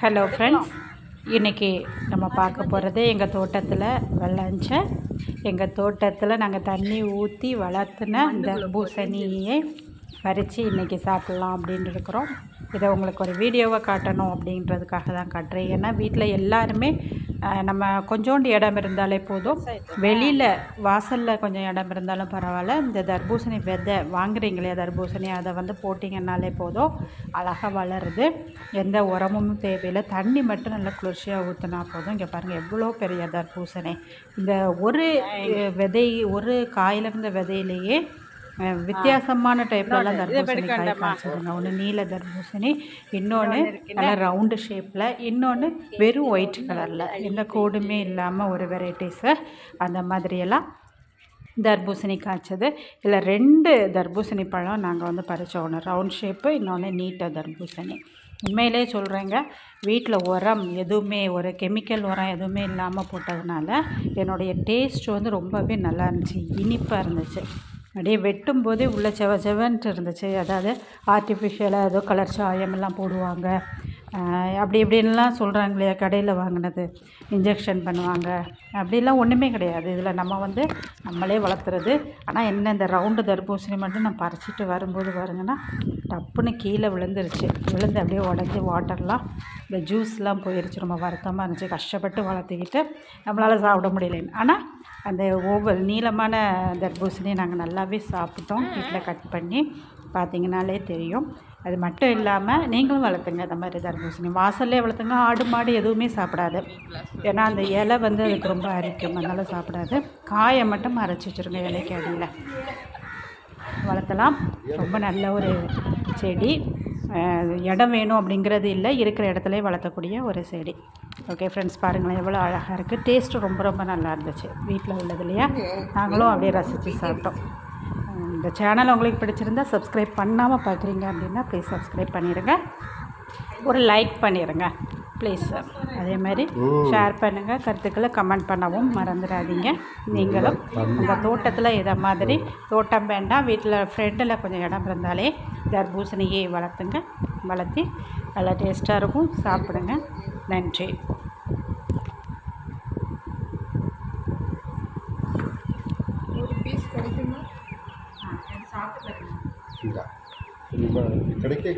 Hello friends இன்றைக்கி நம்ம பார்க்க போகிறது எங்கள் தோட்டத்தில் வெள்ளஞ்ச எங்கள் தோட்டத்தில் நாங்கள் தண்ணி ஊற்றி வளர்த்துன இந்த பூசணியை. பறித்து இன்றைக்கி சாப்பிட்லாம் அப்படின்னு இருக்கிறோம். இதை உங்களுக்கு ஒரு வீடியோவை காட்டணும் அப்படின்றதுக்காக தான் காட்டுறேன். ஏன்னா வீட்டில் எல்லாருமே நம்ம கொஞ்சோண்டு இடம் இருந்தாலே போதும். வெளியில் வாசலில் கொஞ்சம் இடம் இருந்தாலும் பரவாயில்ல. இந்த தர்பூசணி விதை வாங்குறீங்களே தர்பூசணி அதை வந்து போட்டிங்கன்னாலே போதும். அழகாக வளருது. எந்த உரமும் தேவையில்லை. தண்ணி மட்டும் நல்லா குளிர்ச்சியாக ஊற்றினா போதும். இங்கே பாருங்கள் எவ்வளோ பெரிய தர்பூசணி. இந்த ஒரு விதை ஒரு காயிலிருந்த விதையிலேயே வித்தியாசமான டைப்லலாம் தர்பூசணி காய் ஒன்று நீல தர்பூசணி இன்னொன்று நல்லா ரவுண்டு ஷேப்பில் இன்னொன்று வெறும் ஒயிட் கலரில் எந்த கோடுமே இல்லாமல் ஒரு வெரைட்டிஸு அந்த மாதிரியெல்லாம் தர்பூசணி காய்ச்சது. இதில் ரெண்டு தர்பூசணி பழம் நாங்கள் வந்து பறித்தோம் ஒன்று ரவுண்ட் ஷேப்பு இன்னொன்று நீட்ட தர்பூசணி. உண்மையிலே சொல்கிறேங்க வீட்டில் உரம் எதுவுமே ஒரு கெமிக்கல் உரம் எதுவுமே இல்லாமல் போட்டதுனால என்னுடைய டேஸ்ட் வந்து ரொம்பவே நல்லா இருந்துச்சு. இனிப்பாக இருந்துச்சு. அப்படியே வெட்டும்போதே உள்ளே செவ செவன்ட்டு இருந்துச்சு. அதாவது ஆர்டிஃபிஷியலாக ஏதோ கலர் சாயம் எல்லாம் போடுவாங்க. அப்படி இப்படின்லாம் சொல்கிறாங்க இல்லையா கடையில் வாங்கினது இன்ஜெக்ஷன் பண்ணுவாங்க. அப்படிலாம் ஒன்றுமே கிடையாது. இதில் நம்ம வந்து நம்மளே வளர்த்துறது. ஆனால் என்ன இந்த ரவுண்டு தர்பூசணி மட்டும் நான் பறிச்சிட்டு வரும்போது பாருங்கன்னா டப்புன்னு கீழே விழுந்துருச்சு. விழுந்து அப்படியே உடஞ்சி வாட்டர்லாம் இந்த ஜூஸ்லாம் போயிருச்சு. ரொம்ப வருத்தமாக இருந்துச்சு. கஷ்டப்பட்டு வளர்த்துக்கிட்டு நம்மளால் சாப்பிட முடியலைன்னு ஆனால் அந்த ஒவ்வொரு நீளமான தர்பூசணியை நாங்கள் நல்லாவே சாப்பிட்டோம். வீட்டில் கட் பண்ணி. பார்த்தீங்கனாலே தெரியும். அது மட்டும் இல்லாமல் நீங்களும் வளர்த்துங்க. அந்த மாதிரி தர்பூசணி வாசல்லே வளர்த்துங்க. ஆடு மாடு எதுவுமே சாப்பிடாது. ஏன்னா அந்த இலை வந்து அதுக்கு ரொம்ப அரிக்கும். அதனால் சாப்பிடாது. காயை மட்டும் அரைச்சி வச்சுருங்க இலைக்கு அடியில். வளர்த்தலாம். ரொம்ப நல்ல ஒரு செடி. இடம் வேணும் அப்படிங்கிறது இல்லை. இருக்கிற இடத்துல வளர்த்தக்கூடிய ஒரு செடி. ஓகே ஃப்ரெண்ட்ஸ் பாருங்களேன். எவ்வளோ அழகாக இருக்குது டேஸ்ட்டு ரொம்ப ரொம்ப நல்லா இருந்துச்சு. வீட்டில் உள்ளது இல்லையா? நாங்களும் அப்படியே ரசித்து சாப்பிட்டோம். இந்த சேனல் உங்களுக்கு பிடிச்சிருந்தா சப்ஸ்கிரைப் பண்ணாமல் பார்க்குறீங்க அப்படின்னா ப்ளீஸ் சப்ஸ்கிரைப் பண்ணிடுங்க. ஒரு லைக் பண்ணிடுங்க. ப்ளீஸ் அதே மாதிரி ஷேர் பண்ணுங்கள் கருத்துக்களை கமெண்ட் பண்ணவும் மறந்துடாதீங்க. நீங்களும் உங்கள் தோட்டத்தில் இதை மாதிரி தோட்டம் வேண்டாம். வீட்டில் ஃப்ரெண்டில் கொஞ்சம் இடம் இருந்தாலே தர்பூசணியை வளர்த்துங்க. வளர்த்தி நல்லா டேஸ்ட்டாக இருக்கும். சாப்பிடுங்க. நன்றி. ఇంకా ఇక్కడికి